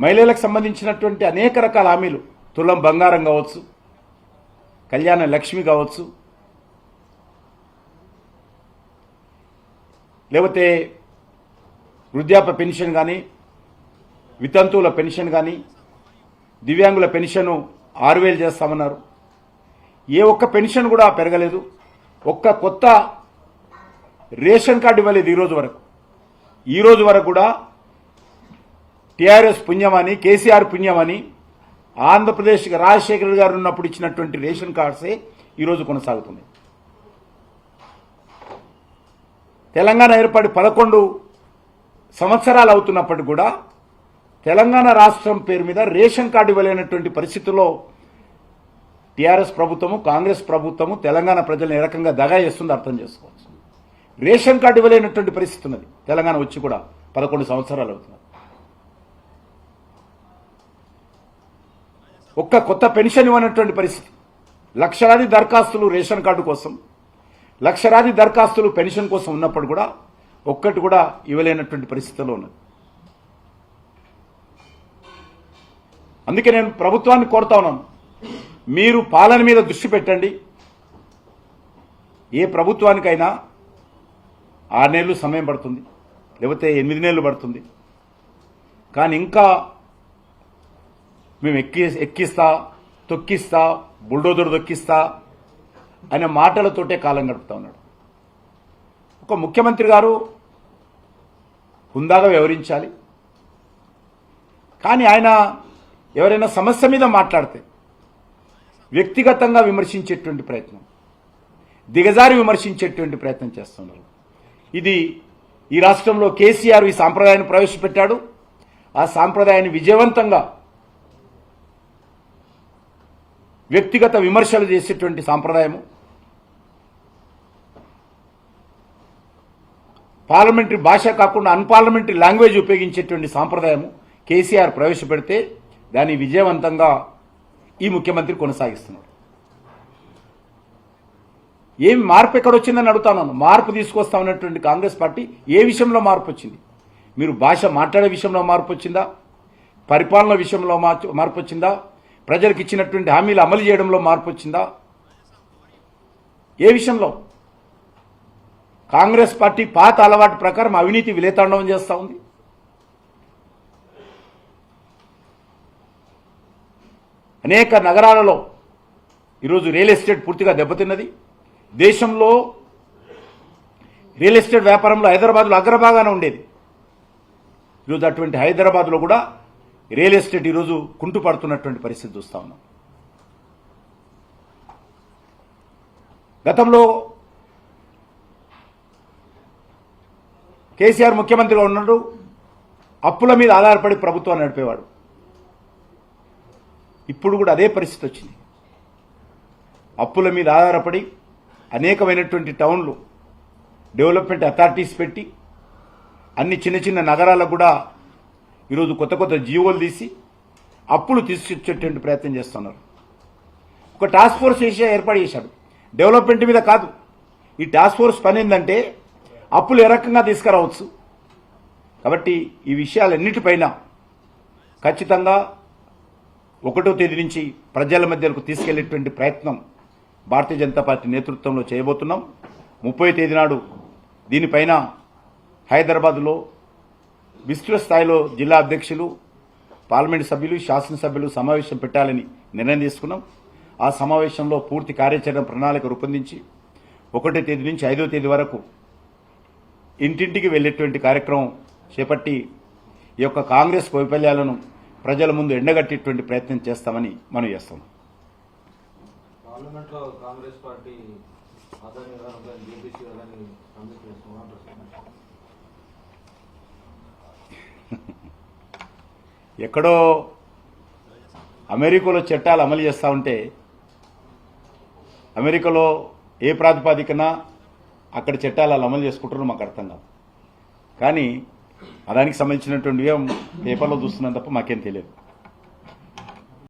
మహిళలకు సంబంధించినటువంటి అనేక రకాల హామీలు. తులం బంగారం కావచ్చు కళ్యాణ లక్ష్మి కావచ్చు లేకపోతే వృద్ధాప్య పెన్షన్ కానీ వితంతువుల పెన్షన్ కానీ దివ్యాంగుల పెన్షను ఆరు వేలు చేస్తామన్నారు. ఏ ఒక్క పెన్షన్ కూడా పెరగలేదు. ఒక్క కొత్త రేషన్ కార్డు ఇవ్వలేదు ఈ రోజు వరకు. ఈ రోజు వరకు కూడా టీఆర్ఎస్ పుణ్యమని కేసీఆర్ పుణ్యమని ఆంధ్రప్రదేశ్కి రాజశేఖర్ గారు ఉన్నప్పుడు ఇచ్చినటువంటి రేషన్ కార్డ్సే ఈరోజు కొనసాగుతుంది. తెలంగాణ ఏర్పడి పదకొండు సంవత్సరాలు అవుతున్నప్పటికీ కూడా తెలంగాణ రాష్ట్రం పేరు మీద రేషన్ కార్డు ఇవ్వలేనటువంటి పరిస్థితుల్లో టీఆర్ఎస్ ప్రభుత్వము కాంగ్రెస్ ప్రభుత్వము తెలంగాణ ప్రజలను ఏ రకంగా దగా చేస్తుంది అర్థం చేసుకోవచ్చు. రేషన్ కార్డు ఇవ్వలేనటువంటి పరిస్థితి ఉన్నది. తెలంగాణ వచ్చి కూడా పదకొండు సంవత్సరాలు అవుతున్నది. ఒక్క కొత్త పెన్షన్ ఇవ్వనటువంటి పరిస్థితి. లక్షలాది దరఖాస్తులు రేషన్ కార్డు కోసం లక్షలాది దరఖాస్తులు పెన్షన్ కోసం ఉన్నప్పుడు కూడా ఒక్కటి కూడా ఇవ్వలేనటువంటి పరిస్థితిలో ఉన్నది. అందుకే నేను ప్రభుత్వాన్ని కోరుతా ఉన్నాను. మీరు పాలన మీద దృష్టి పెట్టండి. ఏ ప్రభుత్వానికైనా ఆరు నెలలు సమయం పడుతుంది లేకపోతే ఎనిమిది నెలలు పడుతుంది. కానీ ఇంకా మేము ఎక్కి ఎక్కిస్తా తొక్కిస్తా బుల్డోజర్ తొక్కిస్తా అనే మాటలతోటే కాలం గడుపుతా ఉన్నాడు. ఒక ముఖ్యమంత్రి గారు హుందాగా వ్యవహరించాలి. కానీ ఆయన ఎవరైనా సమస్య మీద మాట్లాడితే వ్యక్తిగతంగా విమర్శించేటువంటి ప్రయత్నం దిగజారి విమర్శించేటువంటి ప్రయత్నం చేస్తున్నారు. ఇది ఈ రాష్ట్రంలో కేసీఆర్ ఈ సాంప్రదాయాన్ని ప్రవేశపెట్టాడు. ఆ సాంప్రదాయాన్ని విజయవంతంగా వ్యక్తిగత విమర్శలు చేసేటువంటి సాంప్రదాయము. పార్లమెంటరీ భాష కాకుండా అన్పార్లమెంటరీ లాంగ్వేజ్ ఉపయోగించేటువంటి సాంప్రదాయము కేసీఆర్ ప్రవేశపెడితే దాన్ని విజయవంతంగా ఈ ముఖ్యమంత్రి కొనసాగిస్తున్నాడు. ఏమి మార్పు ఎక్కడొచ్చిందని అడుగుతాను మార్పు తీసుకొస్తా ఉన్నటువంటి కాంగ్రెస్ పార్టీ ఏ విషయంలో మార్పు వచ్చింది? మీరు భాష మాట్లాడే విషయంలో మార్పు వచ్చిందా? పరిపాలన విషయంలో మార్పు వచ్చిందా? ప్రజలకు ఇచ్చినటువంటి హామీలు అమలు చేయడంలో మార్పు వచ్చిందా? ఏ విషయంలో? కాంగ్రెస్ పార్టీ పాత అలవాటు ప్రకారం అవినీతి విలేతాండవం చేస్తూ ఉంది. అనేక నగరాలలో ఈరోజు రియల్ ఎస్టేట్ పూర్తిగా దెబ్బతిన్నది. దేశంలో రియల్ ఎస్టేట్ వ్యాపారంలో హైదరాబాద్లో అగ్రభాగానే ఉండేది. ఈరోజు అటువంటి హైదరాబాద్లో కూడా రియల్ ఎస్టేట్ ఈరోజు కుంటుపడుతున్నటువంటి పరిస్థితి చూస్తూ ఉన్నాం. గతంలో కేసీఆర్ ముఖ్యమంత్రిగా ఉన్నాడు అప్పుల మీద ఆధారపడి ప్రభుత్వాన్ని నడిపేవాడు. ఇప్పుడు కూడా అదే పరిస్థితి వచ్చింది. అప్పుల మీద ఆధారపడి అనేకమైనటువంటి టౌన్లు డెవలప్మెంట్ అథారిటీస్ పెట్టి అన్ని చిన్న చిన్న నగరాలకు కూడా ఈరోజు కొత్త కొత్త జీవోలు తీసి అప్పులు తీసుకొచ్చేటువంటి ప్రయత్నం చేస్తున్నారు. ఒక టాస్క్ ఫోర్స్ ఏషియా ఏర్పాటు చేశాడు డెవలప్మెంట్ మీద కాదు. ఈ టాస్క్ ఫోర్స్ పని ఏంటంటే అప్పులు ఏ రకంగా తీసుకురావచ్చు. కాబట్టి ఈ విషయాలన్నిటిపైన ఖచ్చితంగా ఒకటో తేదీ నుంచి ప్రజల మధ్యకు తీసుకెళ్ళేటువంటి ప్రయత్నం భారతీయ జనతా పార్టీ నేతృత్వంలో చేయబోతున్నాం. ముప్పై తేదీ నాడు దీనిపైన హైదరాబాద్లో విస్తృత స్థాయిలో జిల్లా అధ్యక్షులు పార్లమెంటు సభ్యులు శాసనసభ్యులు సమావేశం పెట్టాలని నిర్ణయం తీసుకున్నాం. ఆ సమావేశంలో పూర్తి కార్యాచరణ ప్రణాళిక రూపొందించి ఒకటో తేదీ నుంచి ఐదో తేదీ వరకు ఇంటింటికి వెళ్ళేటువంటి కార్యక్రమం చేపట్టి ఈ యొక్క కాంగ్రెస్ వైఫల్యాలను ప్రజల ముందు ఎండగట్టేటువంటి ప్రయత్నం చేస్తామని మనం చేస్తాం. కాంగ్రెస్ పార్టీ ఆదాయ గారు జేపీసీ గారిని కాంగ్రెస్ చేస్తున్నారు ఎక్కడో అమెరికాలో చట్టాలు అమలు చేస్తూ ఉంటే అమెరికాలో ఏ ప్రాతిపాదికన అక్కడ చట్టాలు అలా అమలు చేసుకుంటారో మాకు అర్థం కాదు. కానీ దానికి సంబంధించినటువంటి పేపర్లో చూస్తున్నాం తప్ప మాకేం తెలియదు.